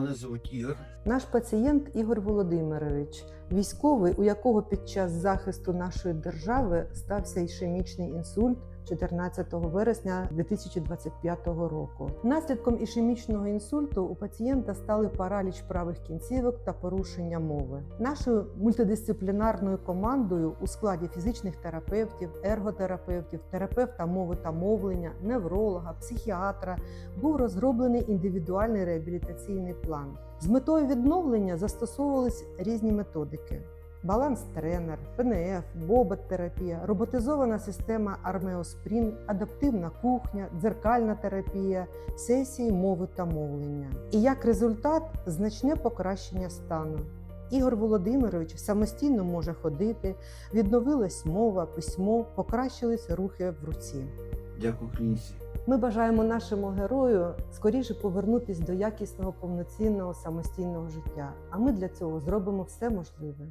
мене звуть Ігор. Наш пацієнт Ігор Володимирович, військовий, у якого під час захисту нашої держави стався ішемічний інсульт 14 вересня 2025 року. Наслідком ішемічного інсульту у пацієнта стали параліч правих кінцівок та порушення мови. Нашою мультидисциплінарною командою у складі фізичних терапевтів, ерготерапевтів, терапевта мови та мовлення, невролога, психіатра був розроблений індивідуальний реабілітаційний план. З метою відновлення застосовувались різні методики: баланс-тренер, ПНФ, бобет-терапія, роботизована система Армеоспрін, адаптивна кухня, дзеркальна терапія, сесії мови та мовлення. І як результат значне покращення стану. Ігор Володимирович самостійно може ходити, відновилась мова, письмо, покращились рухи в руці. Дякую клініці. Ми бажаємо нашому герою скоріше повернутися до якісного, повноцінного самостійного життя. А ми для цього зробимо все можливе.